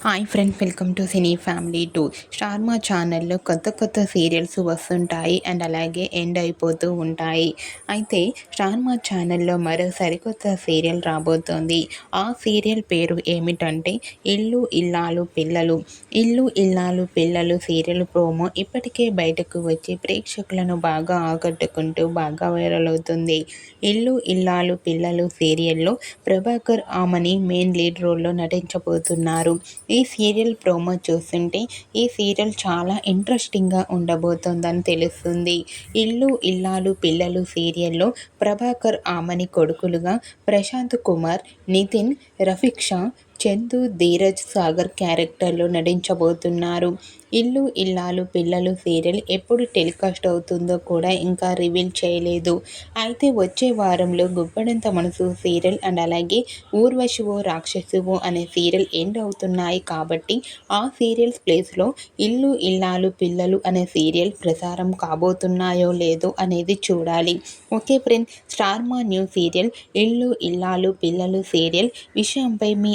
Hi friends welcome to cine family two star Maa ఛానల్లో కొత్త కొత్త సీరియల్స్ వస్తుంటాయి అండ్ అలాగే ఎండ్ అయిపోతూ ఉంటాయి. అయితే స్టార్ మా ఛానల్లో మరో సరికొత్త సీరియల్ రాబోతోంది. ఆ సీరియల్ పేరు ఏమిటంటే ఇల్లు ఇల్లాలు పిల్లలు. ఇల్లు ఇల్లాలు పిల్లలు సీరియల్ ప్రోమో ఇప్పటికే బయటకు వచ్చి ప్రేక్షకులను బాగా ఆకట్టుకుంటూ బాగా వైరల్ అవుతుంది. ఇల్లు ఇల్లాలు పిల్లలు సీరియల్లో ప్రభాకర్ ఆమని మెయిన్ లీడ్ రోల్లో నటించబోతున్నారు. ఈ సీరియల్ ప్రోమో చూస్తుంటే ఈ సీరియల్ చాలా ఇంట్రెస్టింగ్గా ఉండబోతోందని తెలుస్తుంది. ఇల్లు ఇల్లాలు పిల్లలు సీరియల్లో ప్రభాకర్ ఆమని కొడుకులుగా ప్రశాంత్ కుమార్ నితిన్ రఫిక్షా చందు ధీరజ్ సాగర్ క్యారెక్టర్లో నటించబోతున్నారు. ఇల్లు ఇల్లాలు పిల్లలు సీరియల్ ఎప్పుడు టెలికాస్ట్ అవుతుందో కూడా ఇంకా రివీల్ చేయలేదు. అయితే వచ్చే వారంలో గుబ్బడంత మనసు సీరియల్ అండ్ అలాగే ఊర్వశివో రాక్షసువో అనే సీరియల్ ఎండ్ అవుతున్నాయి కాబట్టి ఆ సీరియల్స్ ప్లేస్లో ఇల్లు ఇల్లాలు పిల్లలు అనే సీరియల్ ప్రసారం కాబోతున్నాయో లేదో అనేది చూడాలి. Okay friend Star Maa new serial Illu Illalu పిల్లలు సీరియల్ విషయంపై మీ